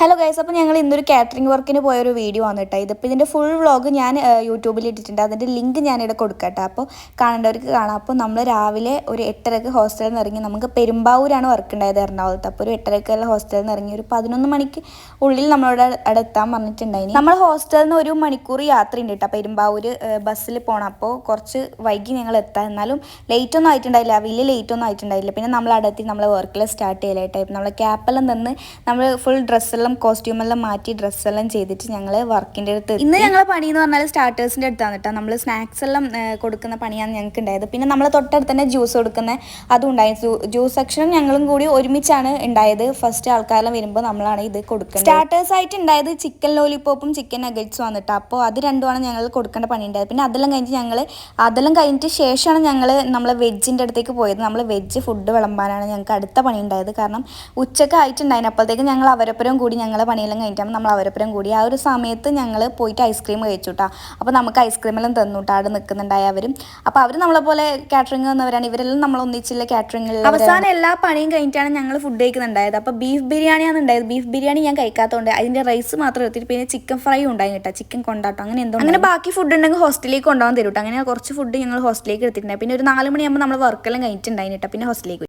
Hello guys അപ്പോൾ ഞങ്ങൾ ഇന്നൊരു കാറ്ററിംഗ് വർക്കിന് പോയൊരു വീഡിയോ ആണ് കേട്ടോ. ഇതിപ്പോൾ ഇതിന്റെ ഫുൾ വ്ളോഗ് ഞാൻ യൂട്യൂബിൽ ഇട്ടിട്ടുണ്ട്. അതിന്റെ ലിങ്ക് ഞാനിവിടെ കൊടുക്കട്ടെ അപ്പോൾ കാണേണ്ടവർക്ക് കാണാം. അപ്പോൾ നമ്മൾ രാവിലെ ഒരു എട്ടരക്ക് ഹോസ്റ്റലിൽ നിന്ന് ഇറങ്ങി നമുക്ക് പെരുമ്പാവൂരാണ് വർക്ക് ഉണ്ടായത് എറണാകുളത്ത്. അപ്പോൾ ഒരു എട്ടരക്കുള്ള ഹോസ്റ്റലിൽ നിന്ന് ഇറങ്ങി ഒരു പതിനൊന്ന് മണിക്ക് ഉള്ളിൽ നമ്മളോട് അവിടെ എത്താൻ പറഞ്ഞിട്ടുണ്ടായിരുന്നു നമ്മൾ ഹോസ്റ്റലിൽ നിന്ന് ഒരു മണിക്കൂർ യാത്ര ഉണ്ട് കേട്ടോ പെരുമ്പാവൂർ ബസ്സിൽ പോകണം അപ്പോൾ കുറച്ച് വൈകി ഞങ്ങൾ എത്താം എന്നാലും ലേറ്റ് ഒന്നും ആയിട്ടുണ്ടായില്ല. വലിയ ലേറ്റ് ഒന്നും ആയിട്ടുണ്ടായില്ല. പിന്നെ നമ്മൾ അവിടെ എത്തി നമ്മളെ വർക്കിൽ സ്റ്റാർട്ട് ചെയ്യലായിട്ടായിരുന്നു നമ്മൾ ക്യാപ്പെല്ലാം നിന്ന് നമ്മൾ ഫുൾ ഡ്രസ്സെല്ലാം കോസ്റ്റ്യൂമെല്ലാം മാറ്റി ഡ്രസ് എല്ലാം ചെയ്തിട്ട് ഞങ്ങൾ വർക്കിന്റെ അടുത്ത് ഇന്ന് ഞങ്ങളെ പണി എന്ന് പറഞ്ഞാൽ സ്റ്റാർട്ടേഴ്സിന്റെ അടുത്താണ് കേട്ടോ. നമ്മൾ സ്നാക്സ് എല്ലാം കൊടുക്കുന്ന പണിയാണ് ഞങ്ങൾക്ക് ഉണ്ടായത് പിന്നെ നമ്മൾ തൊട്ടടുത്ത് തന്നെ ജ്യൂസ് കൊടുക്കുന്ന അതും ഉണ്ടായി. ജ്യൂസ് സെക്ഷനും ഞങ്ങളും കൂടി ഒരുമിച്ചാണ് ഉണ്ടായത് ഫസ്റ്റ് ആൾക്കാരെല്ലാം വരുമ്പോൾ നമ്മളാണ് ഇത് കൊടുക്കുന്നത് സ്റ്റാർട്ടേഴ്സ് ആയിട്ട് ഉണ്ടായത് ചിക്കൻ ലോലിപ്പോപ്പും ചിക്കൻ നഗറ്റ്സും ആണ് കേട്ടോ അപ്പോൾ അത് രണ്ടുമാണ് ഞങ്ങൾ കൊടുക്കേണ്ട പണി ഉണ്ടായത് പിന്നെ അതെല്ലാം കഴിഞ്ഞ് ഞങ്ങൾ അതെല്ലാം കഴിഞ്ഞിട്ട് ശേഷമാണ് ഞങ്ങൾ നമ്മൾ വെജിന്റെ അടുത്തേക്ക് പോയത്. നമ്മൾ വെജ് ഫുഡ് വിളമ്പാനാണ് ഞങ്ങൾക്ക് അടുത്ത പണി ഉണ്ടായത് കാരണം ഉച്ചയ്ക്ക് ആയിട്ടുണ്ടായിരുന്നു അപ്പോഴത്തേക്ക് ഞങ്ങൾ അവരപ്പുറം കൂടി ഞങ്ങളെ പണിയെല്ലാം കഴിഞ്ഞിട്ടാകുമ്പോൾ നമ്മൾ അവരപ്പുറം കൂടി ആ ഒരു സമയത്ത് ഞങ്ങൾ പോയിട്ട് ഐസ്ക്രീം കഴിച്ചു കേട്ടോ അപ്പോൾ നമുക്ക് ഐസ്ക്രീമെല്ലാം തന്നു കേട്ടോ അവിടെ നിൽക്കുന്നുണ്ടായ അവരും. അപ്പോൾ അവർ നമ്മളെ പോലെ കാറ്ററിംഗ് വന്നവരാണ്. ഇവരെല്ലാം നമ്മൾ ഒന്നിച്ചില്ല കാറ്ററിംഗിൽ അവസാനം എല്ലാ പണിയും കഴിഞ്ഞിട്ടാണ് ഞങ്ങൾ ഫുഡ് കഴിക്കുന്നുണ്ടായത്. അപ്പോൾ ബീഫ് ബിരിയാണിയാണ് ഉണ്ടായത്. ബീഫ് ബിരിയാണി ഞാൻ കഴിക്കാത്തതുകൊണ്ട് അതിന്റെ റൈസ് മാത്രം എടുത്തിട്ട് പിന്നെ ചിക്കൻ ഫ്രൈ ഉണ്ടായി കേട്ടോ ചിക്കൻ കൊണ്ടാട്ടോ. അങ്ങനെ എന്തോ അങ്ങനെ ബാക്കി ഫുഡ് ഉണ്ടെങ്കിൽ ഹോസ്റ്റലിലേക്ക് കൊണ്ടുപോകാൻ തരും കേട്ടോ അങ്ങനെ കുറച്ച് ഫുഡ് ഞങ്ങൾ ഹോസ്റ്റലിലേക്ക് എടുത്തിട്ടുണ്ടായി. പിന്നെ ഒരു നാല് മണിയാകുമ്പോൾ നമ്മൾ വർക്കെല്ലാം കഴിഞ്ഞിട്ടുണ്ടായി കേട്ടോ പിന്നെ ഹോസ്റ്റലിലേക്ക്.